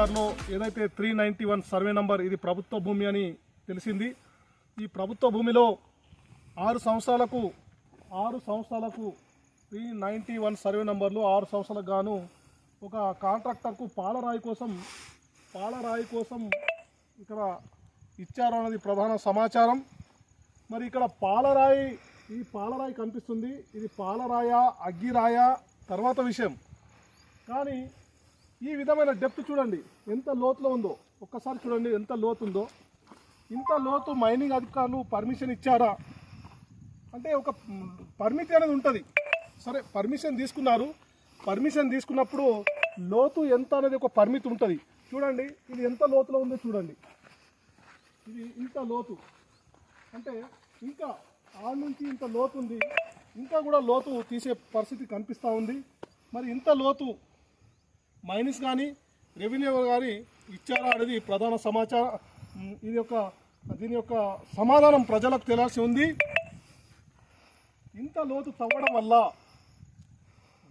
శివార్లో ఏదైతే three ninety one survey number ఇది ప్రభుత్వ భూమి అని తెలిసింది. ఈ ప్రభుత్వ భూమిలో ఆరు సంవత్సరాలకు ఆరు సంవత్సరాలకు త్రీ నైంటీ వన్ సర్వే నంబర్లు ఆరు సంవత్సరాలకు గాను ఒక కాంట్రాక్టర్కు పాలరాయి కోసం పాలరాయి కోసం ఇక్కడ ఇచ్చారు అన్నది ప్రధాన సమాచారం. మరి ఇక్కడ పాలరాయి ఈ పాలరాయి కనిపిస్తుంది. ఇది పాలరాయ అగ్గిరాయ తర్వాత విషయం. కానీ ఈ విధమైన డెప్త్ చూడండి. ఎంత లోతులో ఉందో. ఒక్కసారి చూడండి ఎంత లోతు ఉందో. ఇంత లోతు మైనింగ్ అధికారులు పర్మిషన్ ఇచ్చారా? అంటే ఒక పర్మిట్ అనేది ఉంటుంది. సరే పర్మిషన్ తీసుకున్నారు. పర్మిషన్ తీసుకున్నప్పుడు లోతు ఎంత అనేది ఒక పరిమితి ఉంటుంది. చూడండి ఇది ఎంత లోతులో ఉందో చూడండి. ఇది ఇంత లోతు. అంటే ఇంకా ఆడ నుంచి ఇంత లోతు ఉంది. ఇంకా కూడా లోతు తీసే పరిస్థితి కనిపిస్తూ ఉంది. మరి ఇంత లోతు మైనస్ కానీ రెవెన్యూ కానీ ఇచ్చారా అనేది ప్రధాన సమాచారం ఇది యొక్క దీని యొక్క సమాధానం ప్రజలకు తెలియాల్సి ఉంది. ఇంత లోతు తవ్వడం వల్ల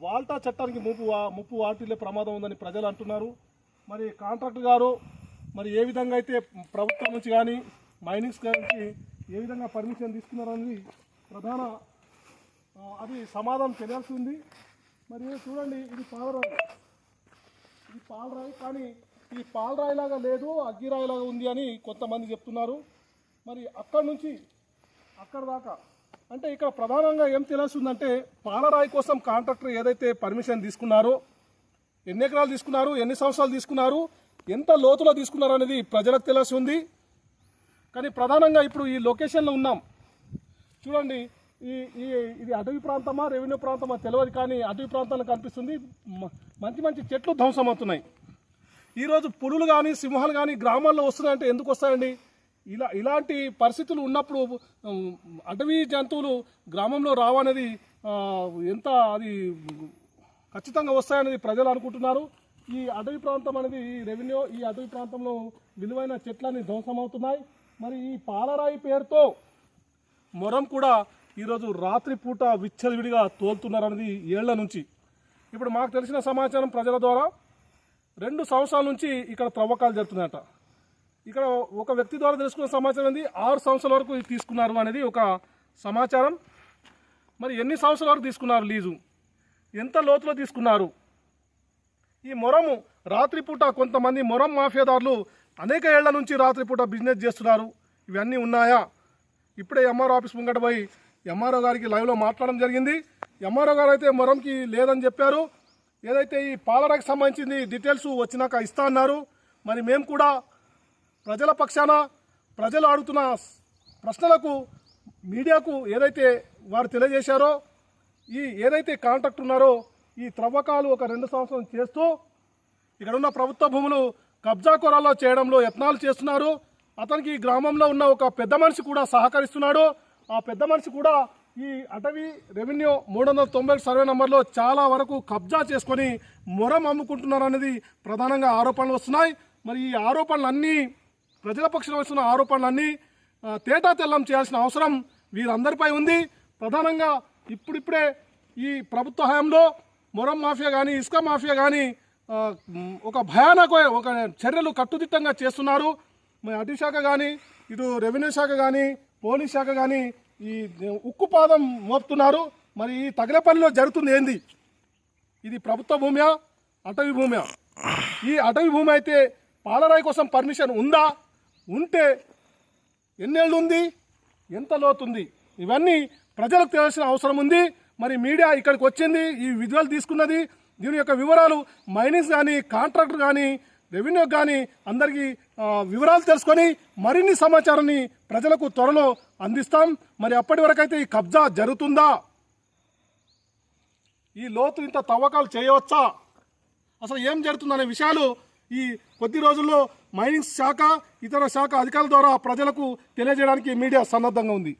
వాల్టా చట్టానికి ముప్పు ముప్పు వాటిల్లే ప్రమాదం ఉందని ప్రజలు అంటున్నారు. మరి కాంట్రాక్టర్ గారు మరి ఏ విధంగా అయితే ప్రభుత్వం నుంచి కానీ మైనింగ్స్ నుంచి ఏ విధంగా పర్మిషన్ తీసుకున్నారనేది ప్రధాన అది సమాధానం తెలియాల్సి ఉంది. మరి చూడండి ఇది పాలరాయి ఇది పాలరాయి కానీ ఇది పాలరాయిలాగా లేదు అగ్గిరాయిలాగా ఉంది అని కొంతమంది చెప్తున్నారు. మరి అక్కడి నుంచి అక్కడ దాకా అంటే ఇక్కడ ప్రధానంగా ఏం తెలియాల్సిందంటే పాలరాయి కోసం కాంట్రాక్టర్ ఏదైతే పర్మిషన్ తీసుకున్నారో ఎన్ని ఎకరాలు తీసుకున్నారు ఎన్ని సంవత్సరాలు తీసుకున్నారు ఎంత లోతులో తీసుకున్నారు అనేది ప్రజలకు తెలియాల్సి ఉంది. కానీ ప్రధానంగా ఇప్పుడు ఈ లొకేషన్లో ఉన్నాం. చూడండి ఈ ఈ ఇది అటవీ ప్రాంతమా రెవెన్యూ ప్రాంతమా తెలియదు కానీ అటవీ ప్రాంతాలు కనిపిస్తుంది. మంచి మంచి చెట్లు ధ్వంసమవుతున్నాయి. ఈరోజు పులులు కానీ సింహాలు కానీ గ్రామాల్లో వస్తున్నాయంటే ఎందుకు వస్తాయండి? ఇలా ఇలాంటి పరిస్థితులు ఉన్నప్పుడు అటవీ జంతువులు గ్రామంలో రావనేది ఎంత అది ఖచ్చితంగా వస్తాయనేది ప్రజలు అనుకుంటున్నారు. ఈ అటవీ ప్రాంతం అనేది ఈ రెవెన్యూ ఈ అటవీ ప్రాంతంలో విలువైన చెట్లన్నీ ధ్వంసమవుతున్నాయి. మరి ఈ పాలరాయి పేరుతో మొరం కూడా ఈరోజు రాత్రిపూట విచ్చలవిడిగా తోలుతున్నారనేది ఏళ్ళ నుంచి. ఇప్పుడు మాకు తెలిసిన సమాచారం ప్రజల ద్వారా రెండు సంవత్సరాల నుంచి ఇక్కడ త్రవ్వకాలు జరుగుతున్నాయట. ఇక్కడ ఒక వ్యక్తి ద్వారా తెలుసుకున్న సమాచారం ఏంది? ఆరు సంవత్సరాల వరకు తీసుకున్నారు అనేది ఒక సమాచారం. మరి ఎన్ని సంవత్సరాల వరకు తీసుకున్నారు లీజు? ఎంత లోతులో తీసుకున్నారు? ఈ మొరము రాత్రిపూట కొంతమంది మొరం మాఫియాదారులు అనేక ఏళ్ళ నుంచి రాత్రిపూట బిజినెస్ చేస్తున్నారు. ఇవన్నీ ఉన్నాయా? ఇప్పుడే ఎంఆర్ఓ ఆఫీస్ ముంగట పోయి ఎంఆర్ఓ గారికి లైవ్లో మాట్లాడడం జరిగింది. ఎంఆర్ఓ గారు అయితే మొరంకి లేదని చెప్పారు. ఏదైతే ఈ పాలరాకి సంబంధించింది డీటెయిల్స్ వచ్చినాక ఇస్తా అన్నారు. మరి మేము కూడా ప్రజల పక్షాన ప్రజలు అడుగుతున్న ప్రశ్నలకు మీడియాకు ఏదైతే వారు తెలియజేశారో ఈ ఏదైతే కాంట్రాక్ట్ ఉన్నారో ఈ త్రవ్వకాలు ఒక రెండు సంవత్సరం చేస్తూ ఇక్కడ ఉన్న ప్రభుత్వ భూములు కబ్జా కొరాల్లో చేయడంలో యత్నాలు చేస్తున్నారు. అతనికి ఈ గ్రామంలో ఉన్న ఒక పెద్ద మనిషి కూడా సహకరిస్తున్నాడు. ఆ పెద్ద మనిషి కూడా ఈ అటవీ రెవెన్యూ మూడు వందల తొంభై సర్వే నెంబర్లో చాలా వరకు కబ్జా చేసుకొని మొరం అమ్ముకుంటున్నారు అనేది ప్రధానంగా ఆరోపణలు వస్తున్నాయి. మరి ఈ ఆరోపణలన్నీ ప్రజల పక్షాన వస్తున్న ఆరోపణలన్నీ తేటా తెల్లం చేయాల్సిన అవసరం వీరందరిపై ఉంది. ప్రధానంగా ఇప్పుడిప్పుడే ఈ ప్రభుత్వ హయాంలో మొరం మాఫియా కానీ ఇసుక మాఫియా కానీ ఒక భయానక ఒక చర్యలు కట్టుదిట్టంగా చేస్తున్నారు. మరి అటవీ శాఖ కానీ ఇటు రెవెన్యూ శాఖ కానీ పోలీస్ శాఖ కానీ ఈ ఉక్కుపాదం మోపుతున్నారు. మరి ఈ తగలపల్లిలో జరుగుతుంది ఏంది? ఇది ప్రభుత్వ భూమియా అటవీ భూమియా? ఈ అటవీ భూమి అయితే పాలరాయి కోసం పర్మిషన్ ఉందా? ఉంటే ఎన్నేళ్ళు ఉంది? ఎంత లోతుంది? ఇవన్నీ ప్రజలకు తెలియాల్సిన అవసరం ఉంది. మరి మీడియా ఇక్కడికి వచ్చింది ఈ విజువల్ తీసుకున్నది. దీని యొక్క వివరాలు మైనింగ్స్ కానీ కాంట్రాక్టర్ కానీ రెవెన్యూ కానీ అందరికీ వివరాలు తెలుసుకొని మరిన్ని సమాచారాన్ని ప్రజలకు త్వరలో అందిస్తాం. మరి అప్పటి వరకైతే ఈ కబ్జా జరుగుతుందా? ఈ లోతు ఇంత తవ్వకాలు చేయవచ్చా? అసలు ఏం జరుగుతుందనే విషయాలు ఈ కొద్ది రోజుల్లో మైనింగ్ శాఖ ఇతర శాఖ అధికారుల ద్వారా ప్రజలకు తెలియజేయడానికి మీడియా సన్నద్ధంగా ఉంది.